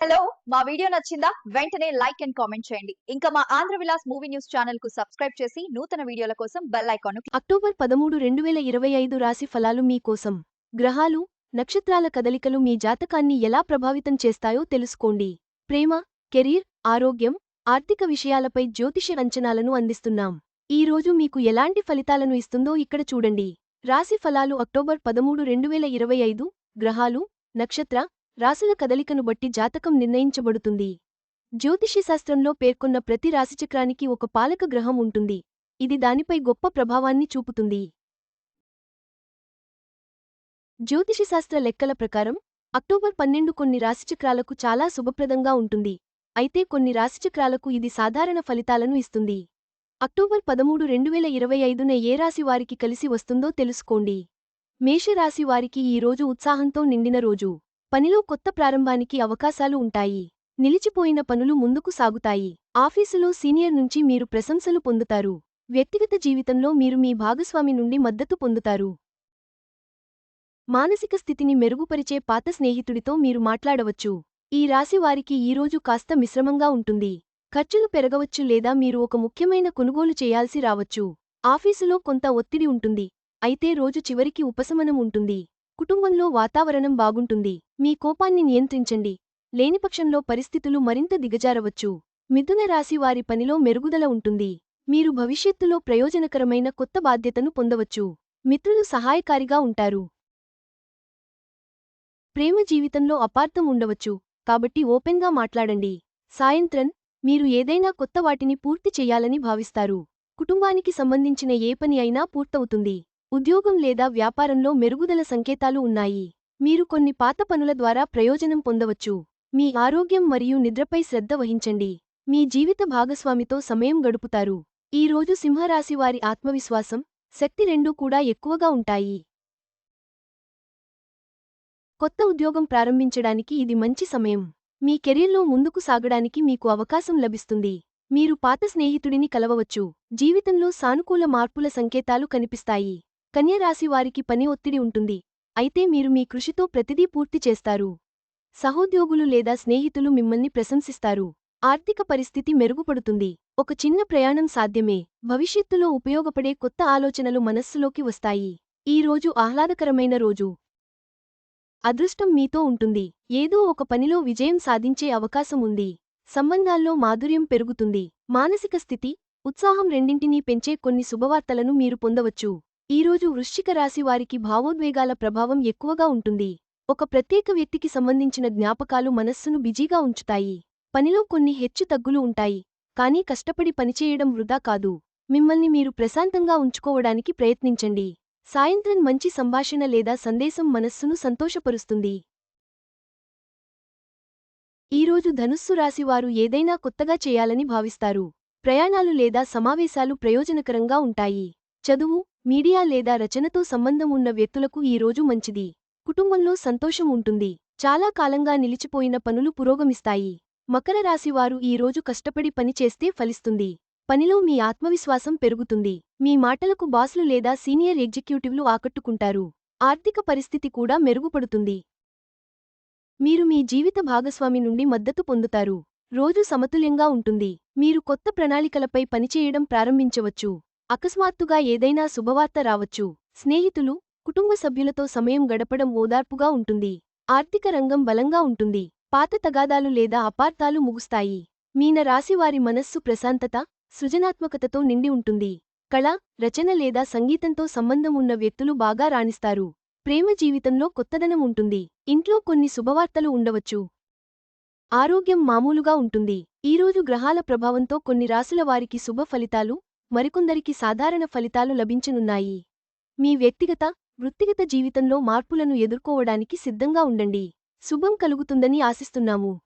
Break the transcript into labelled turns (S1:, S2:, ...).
S1: Hello మా video నచ్చిందా? వెంటనే లైక్ అండ్ కామెంట్ చేయండి. ఇంకా మా ఆంధ్ర విలాస్ మూవీ న్యూస్ ఛానల్కు సబ్స్క్రైబ్ చేసి నూతన వీడియోల కోసం బెల్ ఐకాన్
S2: అక్టోబర్ పదమూడు రెండు వేల ఇరవై ఐదు రాశి ఫలాలు మీకోసం గ్రహాలు నక్షత్రాల కదలికలు మీ జాతకాన్ని ఎలా ప్రభావితం చేస్తాయో తెలుసుకోండి. ప్రేమ కెరీర్ ఆరోగ్యం ఆర్థిక విషయాలపై జ్యోతిష అంచనాలను అందిస్తున్నాం. ఈ రోజు మీకు ఎలాంటి ఫలితాలను ఇస్తుందో ఇక్కడ చూడండి. రాశి ఫలాలు అక్టోబర్ పదమూడు రెండు వేల ఇరవై ఐదు. గ్రహాలు నక్షత్ర రాశుల కదలికను బట్టి జాతకం నిర్ణయించబడుతుంది. జ్యోతిషశాస్త్రంలో పేర్కొన్న ప్రతి రాశిచక్రానికి ఒక పాలక గ్రహం ఉంటుంది. ఇది దానిపై గొప్ప ప్రభావాన్ని చూపుతుంది. జ్యోతిషశాస్త్ర లెక్కల ప్రకారం అక్టోబర్ పన్నెండు కొన్ని రాశిచక్రాలకు చాలా శుభప్రదంగా ఉంటుంది. అయితే కొన్ని రాశిచక్రాలకు ఇది సాధారణ ఫలితాలను ఇస్తుంది. అక్టోబర్ పదమూడు రెండువేల ఇరవై ఐదున ఏ రాశి వారికి కలిసి వస్తుందో తెలుసుకోండి. మేషరాశి వారికి ఈ రోజు ఉత్సాహంతో నిండిన రోజు. పనిలో కొత్త ప్రారంభానికి అవకాశాలు ఉంటాయి. నిలిచిపోయిన పనులు ముందుకు సాగుతాయి. ఆఫీసులో సీనియర్ నుంచి మీరు ప్రశంసలు పొందుతారు. వ్యక్తిగత జీవితంలో మీరు మీ భాగస్వామి నుండి మద్దతు పొందుతారు. మానసిక స్థితిని మెరుగుపరిచే పాత స్నేహితుడితో మీరు మాట్లాడవచ్చు. ఈ రాశివారికి ఈరోజు కాస్త మిశ్రమంగా ఉంటుంది. ఖర్చులు పెరగవచ్చు లేదా మీరు ఒక ముఖ్యమైన కొనుగోలు చేయాల్సి రావచ్చు. ఆఫీసులో కొంత ఒత్తిడి ఉంటుంది. అయితే రోజు చివరికి ఉపశమనం ఉంటుంది. కుటుంబంలో వాతావరణం బాగుంటుంది. మీ కోపాన్ని నియంత్రించండి. లేనిపక్షంలో పరిస్థితులు మరింత దిగజారవచ్చు. మిథున రాశి వారి పనిలో మెరుగుదల ఉంటుంది. మీరు భవిష్యత్తులో ప్రయోజనకరమైన కొత్త బాధ్యతను పొందవచ్చు. మిత్రులు సహాయకారిగా ఉంటారు. ప్రేమ జీవితంలో అపార్థం ఉండవచ్చు. కాబట్టి ఓపెన్గా మాట్లాడండి. సాయంత్రం మీరు ఏదైనా కొత్త వాటిని పూర్తి చేయాలని భావిస్తారు. కుటుంబానికి సంబంధించిన ఏ పని అయినా పూర్తవుతుంది. ఉద్యోగం లేదా వ్యాపారంలో మెరుగుదల సంకేతాలు ఉన్నాయి. మీరు కొన్ని పాత పనుల ద్వారా ప్రయోజనం పొందవచ్చు. మీ ఆరోగ్యం మరియు నిద్రపై శ్రద్ధ వహించండి. మీ జీవిత భాగస్వామితో సమయం గడుపుతారు. ఈ రోజు సింహరాశి వారి ఆత్మవిశ్వాసం శక్తి రెండూ కూడా ఎక్కువగా ఉంటాయి. కొత్త ఉద్యోగం ప్రారంభించడానికి ఇది మంచి సమయం. మీ కెరీర్లో ముందుకు సాగడానికి మీకు అవకాశం లభిస్తుంది. మీరు పాత స్నేహితుడిని కలవవచ్చు. జీవితంలో సానుకూల మార్పుల సంకేతాలు కనిపిస్తాయి. కన్యరాశి వారికి పని ఒత్తిడి ఉంటుంది. అయితే మీరు మీ కృషితో ప్రతిదీ పూర్తి చేస్తారు. సహోద్యోగులు లేదా స్నేహితులు మిమ్మల్ని ప్రశంసిస్తారు. ఆర్థిక పరిస్థితి మెరుగుపడుతుంది. ఒక చిన్న ప్రయాణం సాధ్యమే. భవిష్యత్తులో ఉపయోగపడే కొత్త ఆలోచనలు మనస్సులోకి వస్తాయి. ఈ రోజు ఆహ్లాదకరమైన రోజు. అదృష్టం మీతో ఉంటుంది. ఏదో ఒక పనిలో విజయం సాధించే అవకాశం ఉంది. సంబంధాల్లో మాధుర్యం పెరుగుతుంది. మానసిక స్థితి ఉత్సాహం రెండింటినీ పెంచే కొన్ని శుభవార్తలను మీరు పొందవచ్చు. ఈరోజు వృశ్చిక రాశి వారికి భావోద్వేగాల ప్రభావం ఎక్కువగా ఉంటుంది. ఒక ప్రత్యేక వ్యక్తికి సంబంధించిన జ్ఞాపకాలు మనస్సును బిజీగా ఉంచుతాయి. పనిలో కొన్ని హెచ్చు తగ్గులు ఉంటాయి. కానీ కష్టపడి పనిచేయడం వృధా కాదు. మిమ్మల్ని మీరు ప్రశాంతంగా ఉంచుకోవడానికి ప్రయత్నించండి. సాయంత్రం మంచి సంభాషణ లేదా సందేశం మనస్సును సంతోషపరుస్తుంది. ఈరోజు ధనుస్సు రాశివారు ఏదైనా కొత్తగా చేయాలని భావిస్తారు. ప్రయాణాలు లేదా సమావేశాలు ప్రయోజనకరంగా ఉంటాయి. చదువు మీడియా లేదా రచనతో సంబంధం ఉన్న వ్యక్తులకు ఈ రోజు మంచిది. కుటుంబంలో సంతోషం ఉంటుంది. చాలా కాలంగా నిలిచిపోయిన పనులు పురోగమిస్తాయి. మకర రాశివారు ఈరోజు కష్టపడి పనిచేస్తే ఫలిస్తుంది. పనిలో మీ ఆత్మవిశ్వాసం పెరుగుతుంది. మీ మాటలకు బాసులు లేదా సీనియర్ ఎగ్జిక్యూటివ్లు ఆకట్టుకుంటారు. ఆర్థిక పరిస్థితి కూడా మెరుగుపడుతుంది. మీరు మీ జీవిత భాగస్వామి నుండి మద్దతు పొందుతారు. రోజు సమతుల్యంగా ఉంటుంది. మీరు కొత్త ప్రణాళికలపై పనిచేయడం ప్రారంభించవచ్చు. అకస్మాత్తుగా ఏదైనా శుభవార్త రావచ్చు. స్నేహితులు కుటుంబ సభ్యులతో సమయం గడపడం ఓదార్పుగా ఉంటుంది. ఆర్థిక రంగం బలంగా ఉంటుంది. పాత తగాదాలు లేదా అపార్థాలు ముగుస్తాయి. మీన రాశివారి మనస్సు ప్రశాంతత సృజనాత్మకతతో నిండి ఉంటుంది. కళ రచన లేదా సంగీతంతో సంబంధం ఉన్న వ్యక్తులు బాగా రాణిస్తారు. ప్రేమ జీవితంలో కొత్తదనం ఉంటుంది. ఇంట్లో కొన్ని శుభవార్తలు ఉండవచ్చు. ఆరోగ్యం మామూలుగా ఉంటుంది. ఈరోజు గ్రహాల ప్రభావంతో కొన్ని రాసుల వారికి శుభ ఫలితాలు మరికొందరికి సాధారణ ఫలితాలు లభించనున్నాయి. మీ వ్యక్తిగత వృత్తిగత జీవితంలో మార్పులను ఎదుర్కోవడానికి సిద్ధంగా ఉండండి. శుభం కలుగుతుందని ఆశిస్తున్నాము.